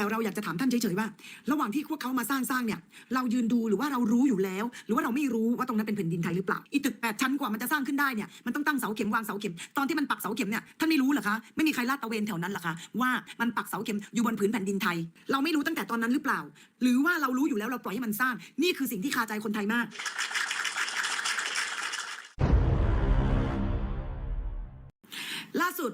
แต่เราอยากจะถามท่านเฉยๆว่า ระหว่างที่พวกเขามาสร้างสร้างเนี่ยเรายืนดูหรือว่าเรารู้อยู่แล้ว หรือว่าเราไม่รู้ว่าตรงนั้นเป็นแผ่นดินไทยหรือเปล่าอีตึกแปดชั้นกว่ามันจะสร้างขึ้นได้เนี่ยมันต้องตั้งเสาเข็มวางเสาเข็มตอนที่มันปักเสาเข็มเนี่ยท่านไม่รู้เหรอคะไม่มีใครลาดตระเวนแถวนั้นเหรอคะว่ามันปักเสาเข็มอยู่บนผืนแผ่นดินไทย เราไม่รู้ตั้งแต่ตอนนั้นหรือเปล่า หรือว่าเรารู้อยู่แล้วเราปล่อยให้มันสร้าง นี่คือสิ่งที่คาใจคนไทยมากล่าสุด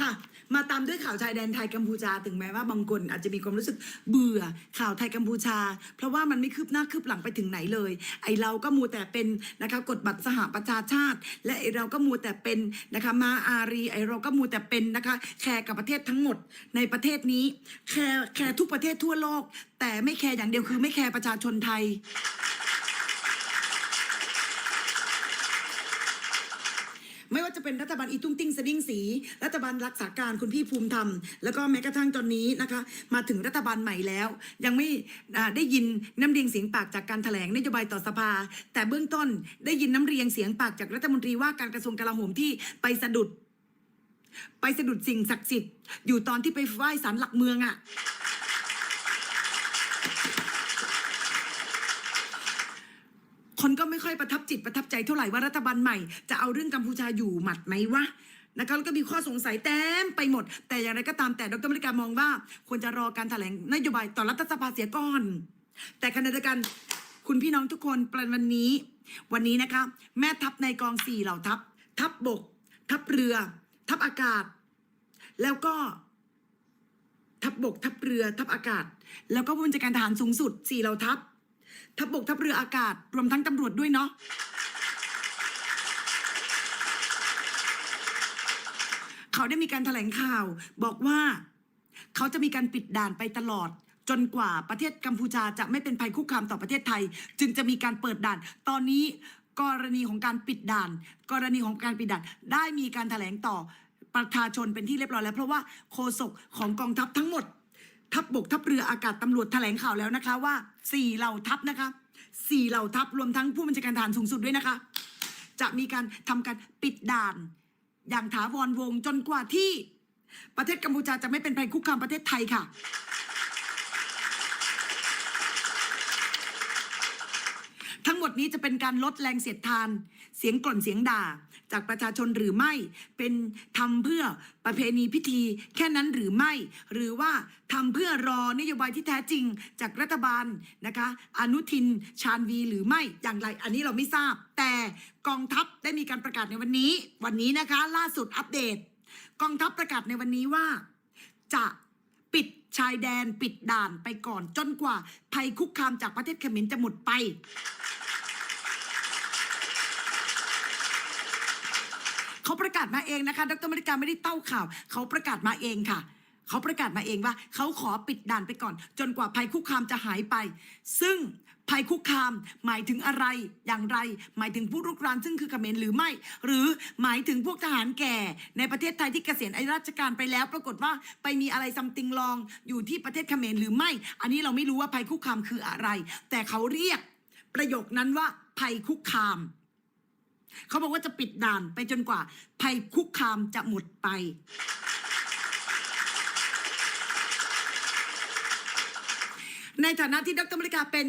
ค่ะ มาตามด้วยข่าวชายแดนไทยกัมพูชาถึงแม้ว่าบางคนอาจจะมีความรู้สึกเบื่อข่าวไทยกัมพูชา เพราะว่ามันไม่คืบหน้าคืบหลังไปถึงไหนเลย ไอเราก็มัวแต่เป็นนะคะกฎบัตรสหประชาชาติ และไอเราก็มัวแต่เป็นนะคะมาอารีไอเราก็มัวแต่เป็นนะคะแคร์กับประเทศทั้งหมดในประเทศนี้แคร์แคร์ทุกประเทศทั่วโลก แต่ไม่แคร์อย่างเดียวคือไม่แคร์ประชาชนไทย ไม่ว่าจะเป็นรัฐบาลอีตุ้งติ้งสดิ้งสี รัฐบาลรักษาการคุณพี่ภูมิธรรม แล้วก็แม้กระทั่งตอนนี้นะคะ มาถึงรัฐบาลใหม่แล้ว ยังไม่ได้ยินน้ำเรียงเสียงปากจากการแถลงนโยบายต่อสภา แต่เบื้องต้นได้ยินน้ำเรียงเสียงปากจากรัฐมนตรีว่าการกระทรวงกลาโหมที่ไปสะดุด ไปสะดุดสิ่งศักดิ์สิทธิ์อยู่ตอนที่ไปไหว้ศาลหลักเมืองอะ่ะ คนก็ไม่ค่อยประทับจิตประทับใจเท่าไหร่ว่ารัฐบาลใหม่ จะเอาเรื่องกัมพูชาอยู่หมัดไหมวะนะคะแล้วก็มีข้อสงสัยเต็มไปหมด แต่อย่างไรก็ตามแต่ดรมริกามองว่า ควรจะรอการแถลงนโยบายต่อรัฐสภาเสียก่อน แต่ขณะเดียวกันคุณพี่น้องทุกคนประวันนี้ วันนี้นะคะ แม่ทัพในกองสี่เหล่าทัพ ทัพบบก ทัพเรือ ทัพอากาศ แล้วก็ทัพบบก ทัพเรือ ทัพอากาศ แล้วก็ผู้บัญชาการทหารสูงสุดสี่เหล่าทัพ ทัพบกทัพเรืออากาศ รวมทั้งตำรวจด้วยเนาะเขาได้มีการแถลงข่าว บอกว่า เขาจะมีการปิดด่านไปตลอด จนกว่าประเทศกัมพูชาจะไม่เป็นภัยคุกคามต่อประเทศไทย จึงจะมีการเปิดด่าน ตอนนี้กรณีของการปิดด่าน กรณีของการปิดด่านได้มีการแถลงต่อประชาชนเป็นที่เรียบร้อยแล้ว เพราะว่าโฆษกของกองทัพทั้งหมด ทัพบกทัพเรืออากาศตำรวจแถลงข่าวแล้วนะคะว่าสี่เหล่าทัพนะคะสี่เหล่าทัพรวมทั้งผู้บัญชาการทหารสูงสุดด้วยนะคะ จะมีการทำการปิดด่าน อย่างถาวรวงจนกว่าที่ประเทศกัมพูชาจะไม่เป็นภัยคุกคามประเทศไทยค่ะ ทั้งหมดนี้จะเป็นการลดแรงเสียดทาน เสียงกล่นเสียงด่า จากประชาชนหรือไม่ เป็นทำเพื่อประเพณีพิธีแค่นั้นหรือไม่ หรือว่าทำเพื่อรอนโยบายที่แท้จริงจากรัฐบาลนะคะ อนุทินชาญวีหรือไม่อย่างไร อันนี้เราไม่ทราบ แต่กองทัพได้มีการประกาศในวันนี้ วันนี้นะคะ ล่าสุดอัปเดต กองทัพประกาศในวันนี้ว่าจะปิดชายแดนปิดด่านไปก่อนจนกว่าภัยคุกคามจากประเทศเขมรจะหมดไป เขาประกาศมาเองนะคะ ดรมริกาไม่ได้เต้าข่าว เขาประกาศมาเองค่ะ เขาประกาศมาเองว่า เขาขอปิดด่านไปก่อน จนกว่าภัยคุกคามจะหายไป ซึ่งภัยคุกคามหมายถึงอะไรอย่างไร หมายถึงผู้รุกรานซึ่งคือเขมรหรือไม่ หรือหมายถึงพวกทหารแก่ ในประเทศไทยที่เกษียณอายุราชการไปแล้ว ปรากฏว่าไปมีอะไรซัมติงลองอยู่ที่ประเทศเขมรหรือไม่ อันนี้เราไม่รู้ว่าภัยคุกคามคืออะไร แต่เขาเรียกประโยคนั้นว่าภัยคุกคาม เขาบอกว่าจะปิดด่านไปจนกว่าภัยคุกคามจะหมดไป ในฐานะที่ดรมริกาเป็น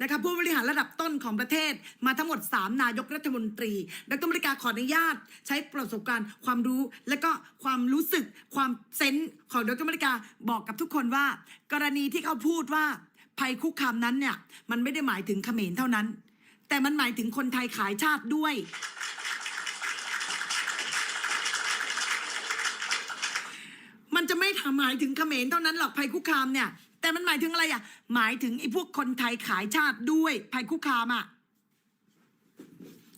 นะคะผู้บริหารระดับต้นของประเทศมาทั้งหมด 3 นายกรัฐมนตรี ดรมริกาขออนุญาต ใช้ประสบการณ์ความรู้ และก็ความรู้สึกความเซนส์ของดรมริกาบอกกับทุกคนว่า กรณีที่เขาพูดว่าภัยคุกคามนั้นเนี่ยมันไม่ได้หมายถึงเขมรเท่านั้น แต่มันหมายถึงคนไทยขายชาติด้วย มันจะไม่หมายถึงเขมรเท่านั้นหรอกภัยคุกคามเนี่ย แต่มันหมายถึงอะไรอะ หมายถึงไอ้พวกคนไทยขายชาติด้วยภัยคุกคามอะ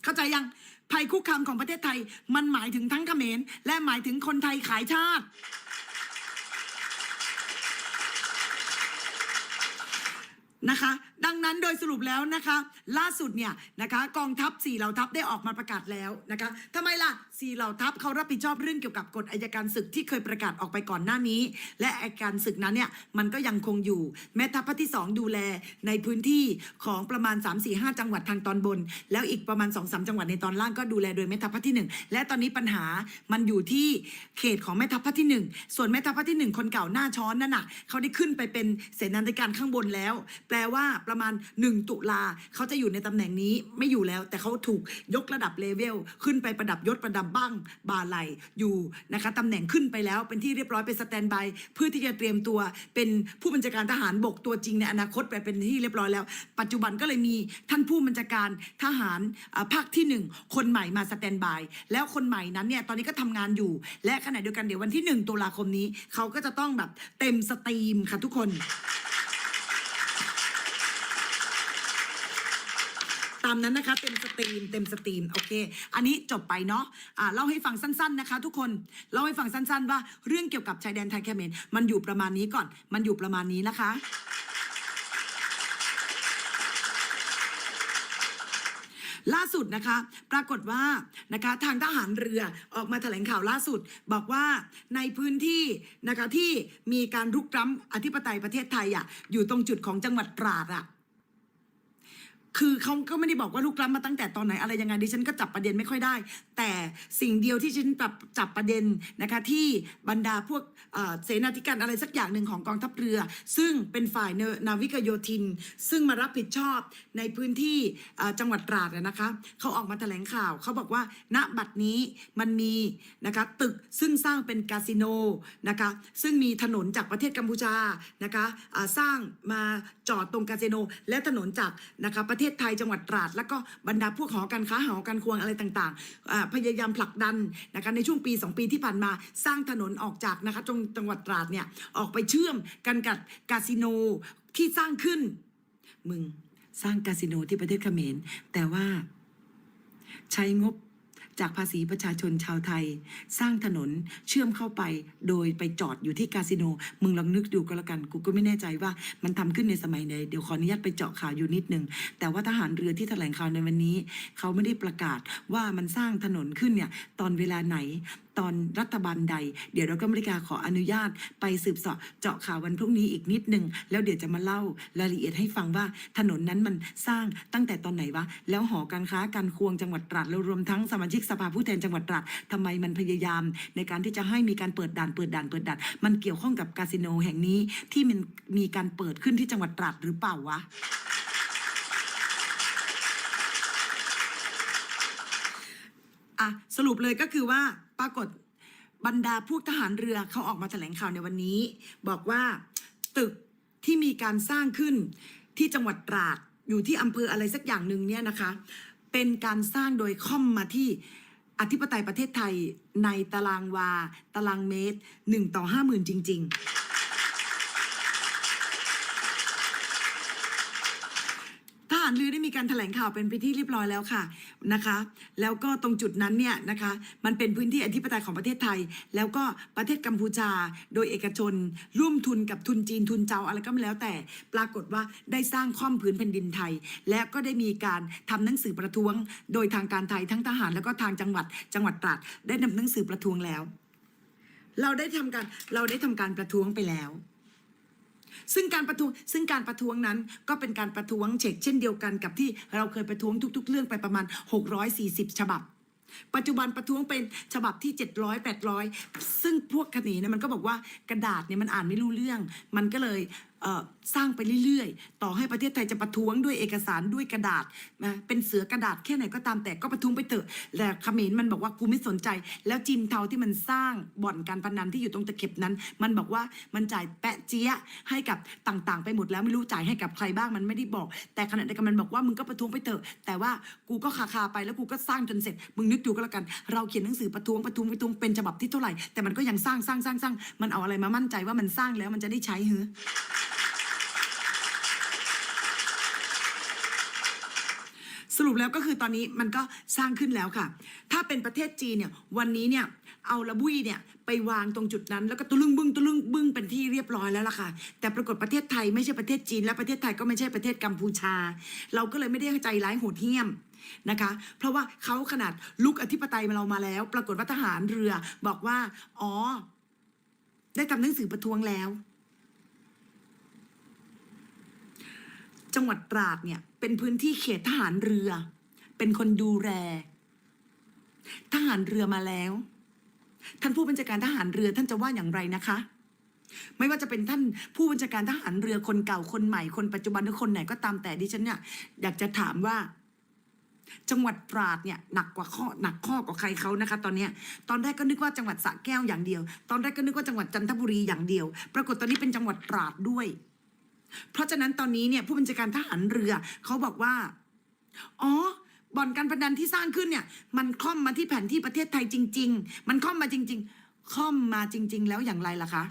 เข้าใจยังภัยคุกคามของประเทศไทย มันหมายถึงทั้งเขมรและหมายถึงคนไทยขายชาติ นะคะ ดังนั้นโดยสรุปแล้วนะคะ ล่าสุดเนี่ยนะคะกองทัพสี่เหล่าทัพได้ออกมาประกาศแล้วนะคะทำไมล่ะสี่เหล่าทัพเขารับผิดชอบเรื่องเกี่ยวกับกฎอายการศึกที่เคยประกาศออกไปก่อนหน้านี้ และอายการศึกนั้นเนี่ยมันก็ยังคงอยู่ แม่ทัพภาคที่ 2 ดูแลในพื้นที่ของประมาณ 3 4 5 จังหวัดทางตอนบน แล้วอีกประมาณ 2 3 จังหวัดในตอนล่างก็ดูแลโดยแม่ทัพภาคที่ 1 และตอนนี้ปัญหามันอยู่ที่เขตของแม่ทัพภาคที่ 1 ส่วนแม่ทัพภาคที่ 1 คนเก่าหน้าช้อนนั่นน่ะเขาได้ขึ้นไปเป็นเสนาธิการข้างบนแล้ว แปลว่าประมาณ 1 ตุลาเขาจะอยู่ในตำแหน่งนี้ไม่อยู่แล้ว แต่เขาถูกยกระดับเลเวลขึ้นไปประดับยศประดับบ้างบาไหลอยู่นะคะตำแหน่งขึ้นไปแล้วเป็นที่เรียบร้อยเป็นสแตนบายเพื่อที่จะเตรียมตัวเป็นผู้บัญชาการทหารบกตัวจริงในอนาคตไปเป็นที่เรียบร้อยแล้ว ปัจจุบันก็เลยมีท่านผู้บัญชาการทหารภาคที่หนึ่งคนใหม่มาสแตนบายแล้วคนใหม่นั้นเนี่ยตอนนี้ก็ทำงานอยู่ และขณะเดียวกันเดี๋ยววันที่หนึ่งตุลาคมนี้เขาก็จะต้องแบบเต็มสตรีมค่ะทุกคน ตามนั้นนะคะเต็มสตรีมเต็มสตรีมโอเค อันนี้จบไปเนาะอ่าเล่าให้ฟังสั้น ๆนะคะ ทุกคนเล่าให้ฟังสั้น ๆ ว่าเรื่องเกี่ยวกับชายแดนไทยเขมรมันอยู่ประมาณนี้ก่อน มันอยู่ประมาณนี้นะคะล่าสุดนะคะ ปรากฏว่านะคะทางทหารเรือออกมาแถลงข่าวล่าสุด บอกว่าในพื้นที่นะคะที่มีการรุกร้ำอธิปไตยประเทศไทยอะอยู่ตรงจุดของจังหวัดตราดอะ คือเขาก็ไม่ได้บอกว่าลูกล้ำมาตั้งแต่ตอนไหนอะไรยังไงดิฉันก็จับประเด็นไม่ค่อยได้ แต่สิ่งเดียวที่ฉันจับจับประเด็นนะคะที่บรรดาพวกเสนาธิการอะไรสักอย่างหนึ่งของกองทัพเรือ ซึ่งเป็นฝ่ายนาวิกโยธิน ซึ่งมารับผิดชอบในพื้นที่จังหวัดตราดนะคะเขาออกมาแถลงข่าวเขาบอกว่า ณบัดนี้มันมีนะคะตึกซึ่งสร้างเป็นคาสิโนนะคะซึ่งมีถนนจากประเทศกัมพูชานะคะสร้างมาจอดตรงคาสิโน และถนนจากนะคะประเทศทศไทยจังหวัดตราด แล้วก็บรรดาพวกหอการค้าหอการควงอะไรต่างๆ พยายามผลักดันนะคะในช่วงปี 2 ปีที่ผ่านมาสร้างถนนออกจากนะคะตรงจังหวัดตราดเนี่ยออกไปเชื่อมกันกับคาสิโนที่สร้างขึ้น มึงสร้างคาสิโนที่ประเทศเขมรแต่ว่าใช้งบ จากภาษีประชาชนชาวไทย สร้างถนนเชื่อมเข้าไปโดยไปจอดอยู่ที่คาสิโน มึงลองนึกดูก็แล้วกัน กูก็ไม่แน่ใจว่ามันทำขึ้นในสมัยไหนเดี๋ยวขออนุญาตไปเจาะข่าวอยู่นิดนึง แต่ว่าทหารเรือที่แถลงข่าวในวันนี้ เขาไม่ได้ประกาศว่ามันสร้างถนนขึ้นเนี่ยตอนเวลาไหนตอนรัฐบาลใด เดี๋ยวเราก็บริการขออนุญาตไปสืบสาะเจาะข่าววันพรุ่งนี้อีกนิดนึงแล้วเดี๋ยวจะมาเล่ารายละเอียดให้ฟังว่าถนนนั้นมันสร้างตั้งแต่ตอนไหนวะ แล้วหอการค้าการควงจังหวัดตราดแล้วรวมทั้งสมาชิกสภาผู้แทนจังหวัดตราดทำไมมันพยายาม ในการที่จะให้มีการเปิดด่านเปิดด่านเปิดด่านมันเกี่ยวข้องกับคาสิโนแห่งนี้ที่มันมีการเปิดขึ้นที่จังหวัดตราดหรือเปล่าวะ อะสรุปเลยก็คือว่าปรากฏบรรดาพวกทหารเรือเขาออกมาแถลงข่าวในวันนี้ บอกว่าตึกที่มีการสร้างขึ้นที่จังหวัดตราดอยู่ที่อำเภออะไรสักอย่างหนึ่งเนี่ยนะคะ เป็นการสร้างโดยค่อมมาที่อธิปไตยประเทศไทยในตารางวา ตารางเมตรหนึ่งต่อห้าหมื่นจริง ๆ หารเรือได้มีการแถลงข่าวเป็นไปที่เรียบร้อยแล้วค่ะนะคะ แล้วก็ตรงจุดนั้นเนี่ยนะคะมันเป็นพื้นที่อธิปไตยของประเทศไทย แล้วก็ประเทศกัมพูชา โดยเอกชน ร่วมทุนกับทุนจีนทุนเจ้าอะไรก็ไม่แล้วแต่ปรากฏว่าได้สร้างคว่ำพื้นแผ่นดินไทย และก็ได้มีการทำหนังสือประท้วง โดยทางการไทยทั้งทหาร แล้วก็ทางจังหวัดจังหวัดตราดได้นำหนังสือประท้วงแล้ว เราได้ทำการเราได้ทำการประท้วงไปแล้ว ซึ่งการประท้วงซึ่งการประท้วงนั้นก็เป็นการประท้วงเช็คเช่นเดียวกันกับที่เราเคยประท้วงทุก ๆ เรื่องไปประมาณ 640 ฉบับ ปัจจุบันประท้วงเป็นฉบับที่ 700 800 ซึ่งพวกขณีเนี่ยมันก็บอกว่ากระดาษเนี่ยมันอ่านไม่รู้เรื่อง มันก็เลย สร้างไปเรื่อยๆ ต่อให้ประเทศไทยจะประท้วงด้วยเอกสารด้วยกระดาษนะเป็นเสือกระดาษแค่ไหนก็ตามแต่ก็ประท้วงไปเถอะแต่เขมรมันบอกว่ากูไม่สนใจ แล้วจีนเทาที่มันสร้างบ่อนการพนันที่อยู่ตรงตะเข็บนั้น มันบอกว่ามันจ่ายแปะเจี๊ยให้กับต่างๆ ไปหมดแล้วไม่รู้จ่ายให้กับใครบ้างมันไม่ได้บอก แต่ขณะเดียวกันมันบอกว่ามึงก็ประท้วงไปเถอะแต่ว่ากูก็คาคาไปแล้วกูก็สร้างจนเสร็จมึงนึกดูก็แล้วกัน เราเขียนหนังสือประท้วงประท้วงประท้วงเป็นฉบับที่เท่าไหร่แต่มันก็ยังสร้างสร้างสร้างสร้างมันเอาอะไรมามั่นใจว่ามันสร้างแล้วมันจะได้ใช้หือ รุปแล้วก็คือตอนนี้มันก็สร้างขึ้นแล้วค่ะ ถ้าเป็นประเทศจีนเนี่ยวันนี้เนี่ยเอาละบุยเนี่ยไปวางตรงจุดนั้น แล้วก็ตุลึงบึ้งตุลึงบึ้งเป็นที่เรียบร้อยแล้วล่ะค่ะ แต่ปรากฏประเทศไทยไม่ใช่ประเทศจีน และประเทศไทยก็ไม่ใช่ประเทศกัมพูชา เราก็เลยไม่ได้ใจร้ายโหดเหี้ยมนะคะ เพราะว่าเขาขนาดลุกอธิปไตยมาเรามาแล้ว ปรากฏว่าทหารเรือบอกว่า อ๋อ ได้ทำหนังสือประท้วงแล้ว จังหวัดตราดเนี่ย เป็นพื้นที่เขตทหารเรือ เป็นคนดูแลทหารเรือมาแล้ว ท่านผู้บัญชาการทหารเรือท่านจะว่าอย่างไรนะคะ ไม่ว่าจะเป็นท่านผู้บัญชาการทหารเรือคนเก่าคนใหม่คนปัจจุบันหรือคนไหนก็ตามแต่ดิฉันเนี่ยอยากจะถามว่า จังหวัดตราดเนี่ยหนักกว่าข้อหนักข้อกว่าใครเขานะคะ ตอนเนี้ยตอนแรกก็นึกว่าจังหวัดสระแก้วอย่างเดียว ตอนแรกก็นึกว่าจังหวัดจันทบุรีอย่างเดียว ปรากฏตอนนี้เป็นจังหวัดตราดด้วย เพราะฉะนั้นตอนนี้เนี่ยผู้บัญชาการทหารเรือเขาบอกว่า อ๋อบ่อนการพนันที่สร้างขึ้นเนี่ย มันคล่อมมาที่แผนที่ประเทศไทยจริง ๆ มันคล่อมมาจริง ๆคล่อมมาจริง ๆ แล้วอย่างไรล่ะคะ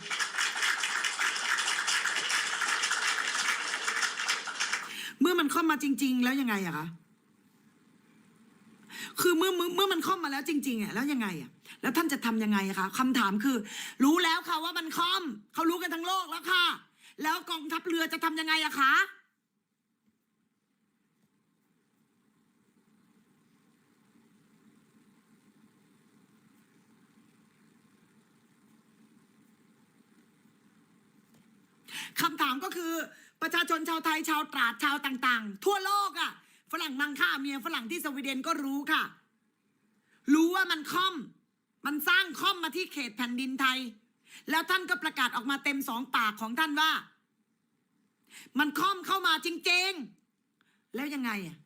เมื่อมันคล่อมมาจริง ๆ แล้วยังไงอะคะคือเมื่อเมื่อเมื่อมันคล่อมมาแล้วจริงๆอะแล้วยังไงอะแล้วท่านจะทำยังไงอะคะคำถามคือ รู้แล้วค่ะว่ามันคล่อม เขารู้กันทั้งโลกแล้วค่ะ แล้วกองทัพเรือจะทำยังไงอะคะ คำถามก็คือประชาชนชาวไทยชาวตราดชาวต่างๆ ทั่วโลกอะฝรั่งมังค่าเมียฝรั่งที่สวีเดนก็รู้ค่ะ รู้ว่ามันค่อม มันสร้างค่อมมาที่เขตแผ่นดินไทย แล้วท่านก็ประกาศออกมาเต็มสองปากของท่านว่า มันค่อมเข้ามาจริง ๆ แล้วยังไงอะ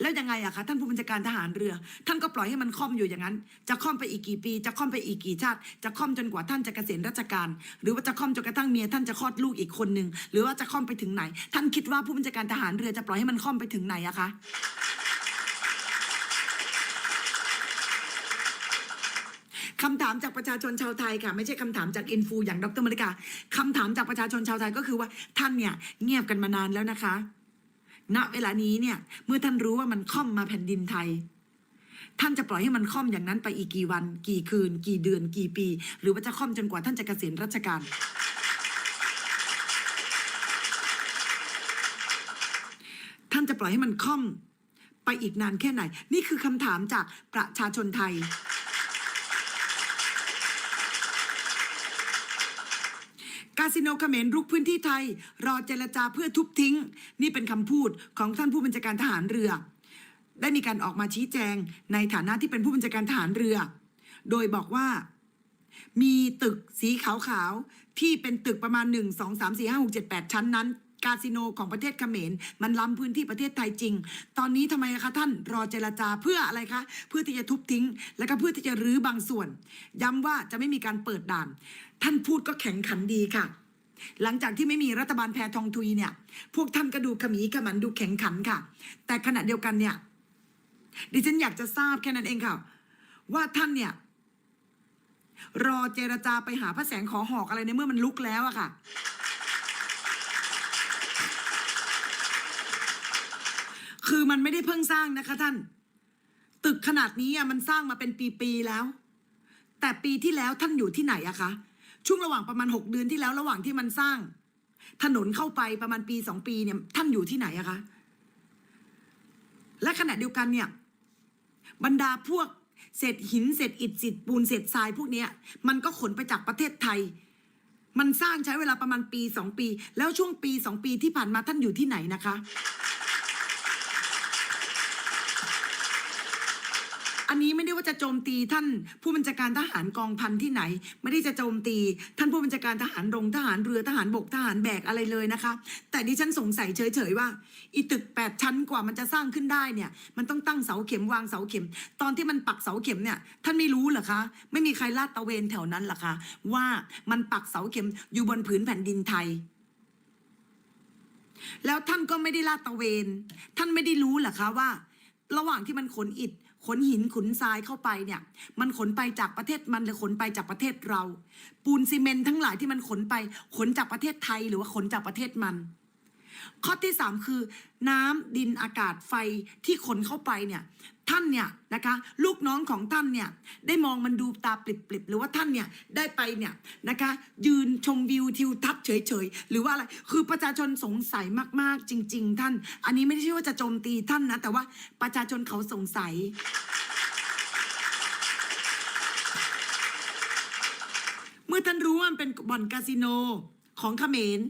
แล้วยังไงอะคะท่านผู้บัญชาการทหารเรือ ท่านก็ปล่อยให้มันค่อมอยู่อย่างนั้น จะค่อมไปอีกกี่ปี จะค่อมไปอีกกี่ชาติ จะค่อมจนกว่าท่านจะเกษียณราชการ หรือว่าจะค่อมจนกระทั่งเมียท่านจะคลอดลูกอีกคนหนึ่งหรือว่าจะค่อมไปถึงไหน ท่านคิดว่าผู้บัญชาการทหารเรือจะปล่อยให้มันค่อมไปถึงไหนอะคะ คำถามจากประชาชนชาวไทยค่ะ ไม่ใช่คำถามจากอินฟูอย่างดรมริกาคำถามจากประชาชนชาวไทยก็คือว่าท่านเนี่ยเงียบกันมานานแล้วนะคะ ณเวลานี้เนี่ยเมื่อท่านรู้ว่ามันค่อมมาแผ่นดินไทย ท่านจะปล่อยให้มันค่อมอย่างนั้นไปอีกกี่วัน กี่คืน กี่เดือน กี่ปี หรือว่าจะค่อมจนกว่าท่านจะเกษียณราชการท่านจะปล่อยให้มันค่อมไปอีกนานแค่ไหน นี่คือคำถามจากประชาชนไทยาสิโนเขมรรุกพื้นที่ไทย รอเจรจาเพื่อทุบทิ้ง นี่เป็นคำพูดของท่านผู้บัญชาการทหารเรือ ได้มีการออกมาชี้แจงในฐานะที่เป็นผู้บัญชาการทหารเรือ โดยบอกว่า มีตึกสีขาวๆที่เป็นตึกประมาณ 1 2 3 4 5 6 7 8 ชั้นนั้น คาสิโนของประเทศเขมร มันล้ำพื้นที่ประเทศไทยจริง ตอนนี้ทำไมคะท่านรอเจรจาเพื่ออะไรคะ เพื่อที่จะทุบทิ้ง และก็เพื่อที่จะรื้อบางส่วน ย้ำว่าจะไม่มีการเปิดด่าน ท่านพูดก็แข็งขันดีค่ะหลังจากที่ไม่มีรัฐบาลแพทองทุยเนี่ย พวกท่านก็ดูขมีขมันดูแข็งขันค่ะ แต่ขณะเดียวกันเนี่ย ดิฉันอยากจะทราบแค่นั้นเองค่ะ ว่าท่านเนี่ย รอเจรจาไปหาพระแสงขอหอกอะไรในเมื่อมันลุกแล้วอะค่ะ คือมันไม่ได้เพิ่งสร้างนะคะท่าน ตึกขนาดนี้อะมันสร้างมาเป็นปีๆแล้ว แต่ปีที่แล้วท่านอยู่ที่ไหนอะคะ ช่วงระหว่างประมาณหกเดือนที่แล้วระหว่างที่มันสร้าง ถนนเข้าไปประมาณปีสองปีเนี่ย ท่านอยู่ที่ไหนอะคะ และขณะเดียวกันเนี่ย บรรดาพวกเศษหินเศษอิฐเศษปูนเศษทรายพวกเนี้ยมันก็ขนไปจากประเทศไทย มันสร้างใช้เวลาประมาณปีสองปี แล้วช่วงปีสองปีที่ผ่านมาท่านอยู่ที่ไหนนะคะ อันนี้ไม่ได้ว่าจะโจมตีท่านผู้บัญชาการทหารกองพันที่ไหน ไม่ได้จะโจมตี ท่านผู้บัญชาการทหารรงทหารเรือทหารบกทหารแบกอะไรเลยนะคะ แต่ดิฉันสงสัยเฉยๆว่าอีตึกแปดชั้นกว่ามันจะสร้างขึ้นได้เนี่ย มันต้องตั้งเสาเข็มวางเสาเข็ม ตอนที่มันปักเสาเข็มเนี่ยท่านไม่รู้เหรอคะ ไม่มีใครลาดตระเวนแถวนั้นหรอคะว่ามันปักเสาเข็มอยู่บนผืนแผ่นดินไทยแล้วท่านก็ไม่ได้ลาดตระเวน ท่านไม่ได้รู้หรอคะว่า ระหว่างที่มันขนอิฐ ขนหินขนทรายเข้าไปเนี่ย มันขนไปจากประเทศมันหรือขนไปจากประเทศเรา ปูนซีเมนต์ทั้งหลายที่มันขนไปขนจากประเทศไทยหรือว่าขนจากประเทศมัน ข้อที่สามคือ น้ำดินอากาศไฟที่ขนเข้าไปเนี่ยท่านเนี่ยนะคะลูกน้องของท่านเนี่ยได้มองมันดูตาปริบๆหรือว่าท่านเนี่ยได้ไปเนี่ยนะคะยืนชมวิวทิวทัศน์เฉยๆหรือว่าอะไรคือประชาชนสงสัยมากๆจริง ๆ ท่าน อันนี้ไม่ได้ใช่ว่าจะโจมตีท่านนะแต่ว่าประชาชนเขาสงสัยเมื่อท่านรู้ว่ามันเป็นบ่อนคาสิโนของเขมร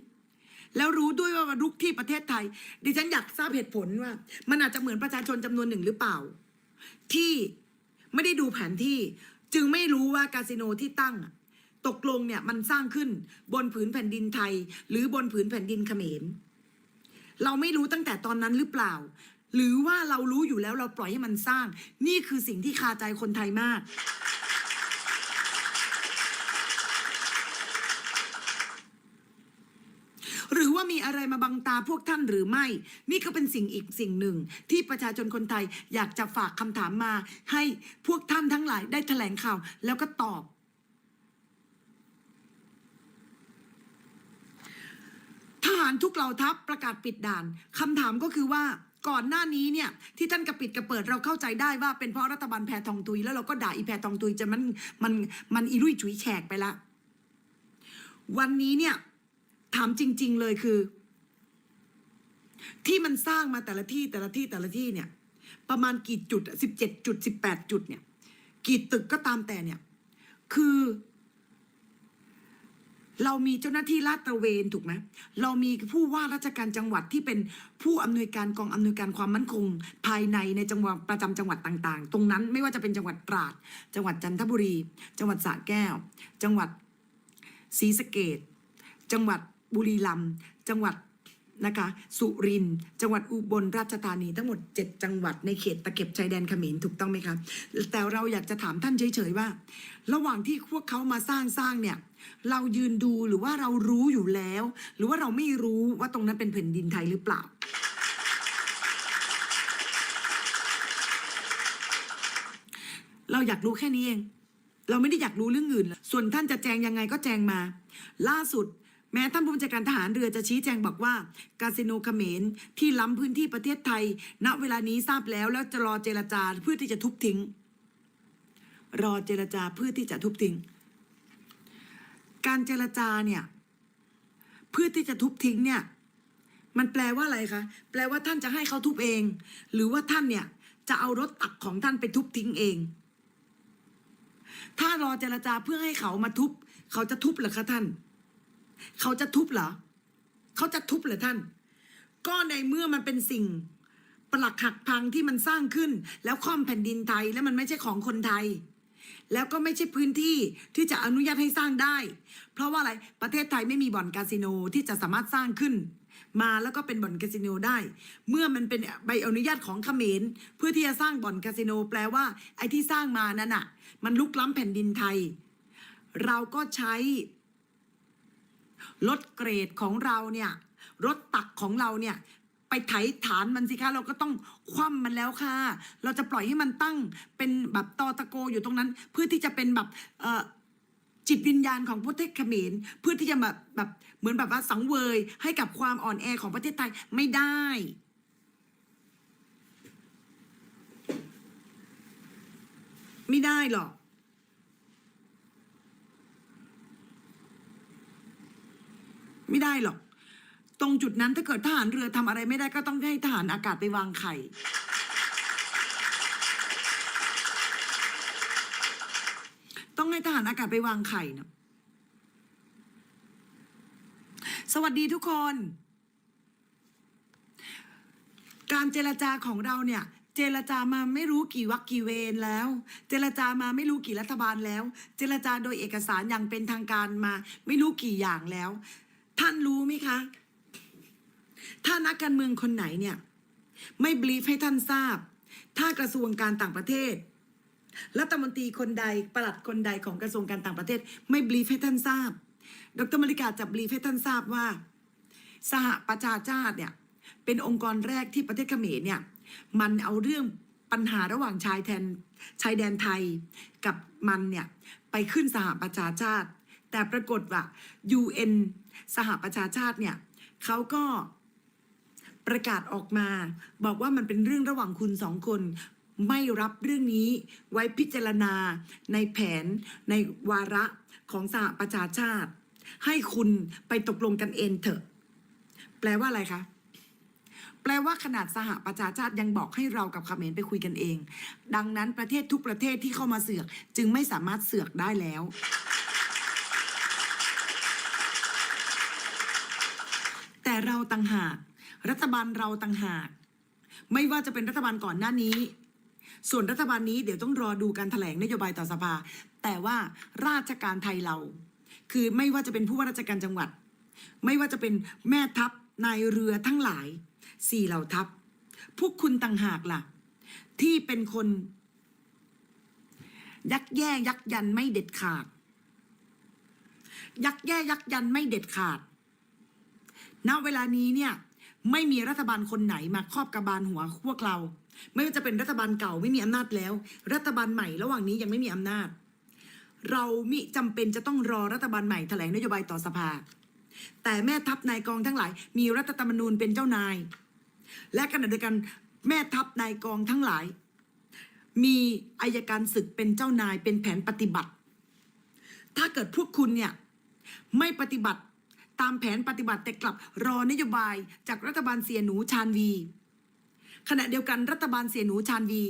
แล้วรู้ด้วยว่ามารุกที่ประเทศไทย ดิฉันอยากทราบเหตุผลว่า มันอาจจะเหมือนประชาชนจำนวนหนึ่งหรือเปล่า ที่ไม่ได้ดูแผนที่ จึงไม่รู้ว่าคาสิโนที่ตั้ง ตกลงเนี่ยมันสร้างขึ้นบนผืนแผ่นดินไทย หรือบนผืนแผ่นดินเขมร เราไม่รู้ตั้งแต่ตอนนั้นหรือเปล่า หรือว่าเรารู้อยู่แล้วเราปล่อยให้มันสร้าง นี่คือสิ่งที่คาใจคนไทยมาก หรือ ว่ามีอะไรมาบังตาพวกท่านหรือไม่ นี่ก็เป็นสิ่งอีกสิ่งหนึ่ง ที่ประชาชนคนไทยอยากจะฝากคำถามมา ให้พวกท่านทั้งหลายได้แถลงข่าว แล้วก็ตอบ ทหารทุกเหล่าทัพประกาศปิดด่านคำถามก็คือว่าก่อนหน้านี้เนี่ยที่ท่านกระปิดกระเปิดเราเข้าใจได้ว่าเป็นเพราะรัฐบาลแพทองตุย แล้วเราก็ด่าอีแพทองตุยจนมันมันมันอีรุ่ยฉุยแฉกไปละ วันนี้เนี่ย ถามจริง ๆ เลยคือ ที่มันสร้างมาแต่ละที่แต่ละที่แต่ละที่เนี่ย ประมาณกี่จุดสิบเจ็ดจุดสิบแปดจุดเนี่ย กี่ตึกก็ตามแต่เนี่ย คือ เรามีเจ้าหน้าที่ลาดตระเวนถูกไหมเรามีผู้ว่าราชการจังหวัดที่เป็นผู้อำนวยการกองอำนวยการความมั่นคง ภายในในจังหวัดประจำจังหวัดต่าง ๆ ตรงนั้นไม่ว่าจะเป็นจังหวัดตราด จังหวัดจันทบุรี จังหวัดสระแก้ว จังหวัดศรีสะเกดจังหวัด บุรีรัมย์จังหวัดนะคะสุรินทร์จังหวัดอุบลราชธานีทั้งหมด 7 จังหวัดในเขตตะเข็บชายแดนเขมรถูกต้องไหมคะแต่เราอยากจะถามท่านเฉยๆว่า ระหว่างที่พวกเขามาสร้างสร้างเนี่ย เรายืนดูหรือว่าเรารู้อยู่แล้ว หรือว่าเราไม่รู้ว่าตรงนั้นเป็นแผ่นดินไทยหรือเปล่า เราอยากรู้แค่นี้เอง เราไม่ได้อยากรู้เรื่องอื่น ส่วนท่านจะแจงยังไงก็แจงมา ล่าสุด แม้ท่านผู้บัญชาการทหารเรือจะชี้แจงบอกว่า คาสิโนเขมรที่ล้ำพื้นที่ประเทศไทย ณเวลานี้ทราบแล้วแล้วจะรอเจรจาเพื่อที่จะทุบทิ้ง รอเจรจาเพื่อที่จะทุบทิ้ง การเจรจาเนี่ยเพื่อที่จะทุบทิ้งเนี่ยมันแปลว่าอะไรคะ แปลว่าท่านจะให้เขาทุบเอง หรือว่าท่านเนี่ยจะเอารถตักของท่านไปทุบทิ้งเอง ถ้ารอเจรจาเพื่อให้เขามาทุบ เขาจะทุบหรอคะท่าน เขาจะทุบเหรอ เขาจะทุบเหรอท่าน ก็ในเมื่อมันเป็นสิ่งปลักหักพังที่มันสร้างขึ้น แล้วค่อมแผ่นดินไทยแล้วมันไม่ใช่ของคนไทย แล้วก็ไม่ใช่พื้นที่ที่จะอนุญาตให้สร้างได้ เพราะว่าอะไรประเทศไทยไม่มีบ่อนคาสิโนที่จะสามารถสร้างขึ้น มาแล้วก็เป็นบ่อนคาสิโนได้ เมื่อมันเป็นใบอนุญาตของเขมรเพื่อที่จะสร้างบ่อนคาสิโนแปลว่า ไอ้ที่สร้างมานั้นอะ มันลุกล้ำแผ่นดินไทย เราก็ใช้ รถเกรดของเราเนี่ยรถตักของเราเนี่ยไปไถฐานมันสิคะเราก็ต้องคว่ำมันแล้วค่ะ เราจะปล่อยให้มันตั้งเป็นแบบตอตะโกอยู่ตรงนั้น เพื่อที่จะเป็นแบบจิตวิญญาณของประเทศเขมรเพื่อที่จะแบบแบบเหมือนแบบว่าสังเวย ให้กับความอ่อนแอของประเทศไทยไม่ได้ไม่ได้หรอก ไม่ได้หรอก ตรงจุดนั้นถ้าเกิดทหารเรือทำอะไรไม่ได้ก็ต้องให้ทหารอากาศไปวางไข่ ต้องให้ทหารอากาศไปวางไข่นะสวัสดีทุกคน การเจรจาของเราเนี่ยเจรจามาไม่รู้กี่วักกี่เวรแล้ว เจรจามาไม่รู้กี่รัฐบาลแล้ว เจรจาโดยเอกสารอย่างเป็นทางการมา ไม่รู้กี่อย่างแล้ว ท่านรู้ไหมคะ ถ้านักการเมืองคนไหนเนี่ย ไม่บลีฟให้ท่านทราบ ถ้ากระทรวงการต่างประเทศรัฐมนตรีคนใดประหลัดคนใดของกระทรวงการต่างประเทศ ไม่บลีฟให้ท่านทราบ ดรมริกาจะบลีฟให้ท่านทราบว่า สหประชาชาติเนี่ย เป็นองค์กรแรกที่ประเทศเขมรเนี่ย มันเอาเรื่องปัญหาระหว่างชายแทนชายแดนไทยกับมันเนี่ย ไปขึ้นสหประชาชาติ แต่ปรากฏว่า UN สหประชาชาติเนี่ยเขาก็ประกาศออกมา บอกว่ามันเป็นเรื่องระหว่างคุณสองคน ไม่รับเรื่องนี้ไว้พิจารณาในแผนในวาระของสหประชาชาติ ให้คุณไปตกลงกันเองเถอะ แปลว่าอะไรคะแปลว่าขนาดสหประชาชาติยังบอกให้เรากับเขมรไปคุยกันเอง ดังนั้นประเทศทุกประเทศที่เข้ามาเสือกจึงไม่สามารถเสือกได้แล้ว แต่ เราต่างหาก รัฐบาลเราต่างหาก ไม่ว่าจะเป็นรัฐบาลก่อนหน้านี้ ส่วนรัฐบาลนี้เดี๋ยวต้องรอดูการถแถลงนโยบายต่อสภา แต่ว่าราชการไทยเรา คือไม่ว่าจะเป็นผู้ว่าราชการจังหวัด ไม่ว่าจะเป็นแม่ทัพนายเรือทั้งหลายสี่เหล่าทัพ พวกคุณต่างหากล่ะ ที่เป็นคน ยักแย่ยักยันไม่เด็ดขาด ยักแย่ยักยันไม่เด็ดขาด ณเวลานี้เนี่ยไม่มีรัฐบาลคนไหนมาครอบกระบาลหัวพวกเรา ไม่ว่าจะเป็นรัฐบาลเก่าไม่มีอำนาจแล้ว รัฐบาลใหม่ระหว่างนี้ยังไม่มีอำนาจ เรามิจำเป็นจะต้องรอรัฐบาลใหม่แถลงนโยบายต่อสภา แต่แม่ทัพนายกองทั้งหลาย มีรัฐธรรมนูญเป็นเจ้านาย และขณะเดียวกันแม่ทัพนายกองทั้งหลาย มีอายการศึกเป็นเจ้านายเป็นแผนปฏิบัติ ถ้าเกิดพวกคุณเนี่ยไม่ปฏิบัติ ตามแผนปฏิบัติแต่กลับรอนโยบายจากรัฐบาลเสียหนูชาญวี ขณะเดียวกันรัฐบาลเสียหนูชาญวี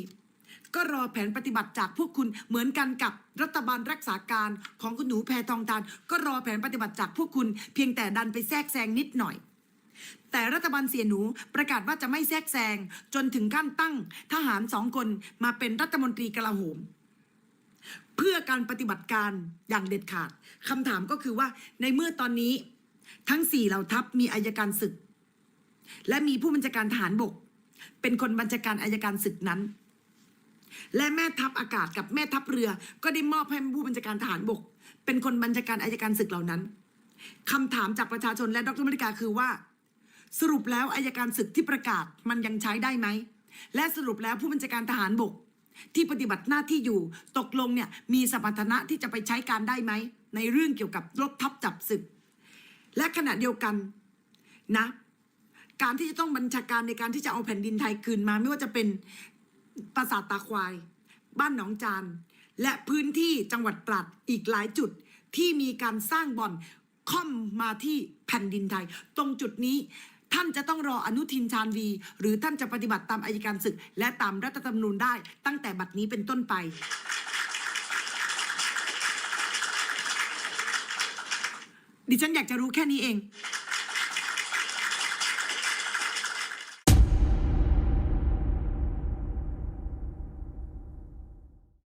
ก็รอแผนปฏิบัติจากพวกคุณเหมือนกันกับรัฐบาลรักษาการของคุณหนูแพทองทาน ก็รอแผนปฏิบัติจากพวกคุณ เพียงแต่ดันไปแทรกแซงนิดหน่อยแต่รัฐบาลเสียหนูประกาศว่าจะไม่แทรกแซงจนถึงขั้นตั้งทหารสองคนมาเป็นรัฐมนตรีกลาโหม เพื่อการปฏิบัติการอย่างเด็ดขาดคำถามก็คือว่าในเมื่อตอนนี้ ทั้งสี่เหล่าทัพมีอายการศึก และมีผู้บัญชาการทหารบก เป็นคนบัญชาการอายการศึกนั้น และแม่ทัพอากาศกับแม่ทัพเรือ ก็ได้มอบให้ผู้บัญชาการทหารบก เป็นคนบัญชาการอายการศึกเหล่านั้นคำถามจากประชาชนและดรมริกาคือว่า สรุปแล้วอายการศึกที่ประกาศมันยังใช้ได้ไหมและสรุปแล้วผู้บัญชาการทหารบก ที่ปฏิบัติหน้าที่อยู่ตกลงเนี่ยมีสมรรถนะที่จะไปใช้การได้ไหมในเรื่องเกี่ยวกับรบทัพจับศึก และขณะเดียวกันนะ การที่จะต้องบัญชาการในการที่จะเอาแผ่นดินไทยคืนมา ไม่ว่าจะเป็นปราสาทตาควาย บ้านหนองจาน และพื้นที่จังหวัดตราดอีกหลายจุดที่มีการสร้างบ่อนค่อมมาที่แผ่นดินไทย ตรงจุดนี้ท่านจะต้องรออนุทินชาญวี หรือท่านจะปฏิบัติตามอายการศึก และตามรัฐธรรมนูญได้ตั้งแต่บัดนี้เป็นต้นไป ดิฉันอยากจะรู้แค่นี้เอง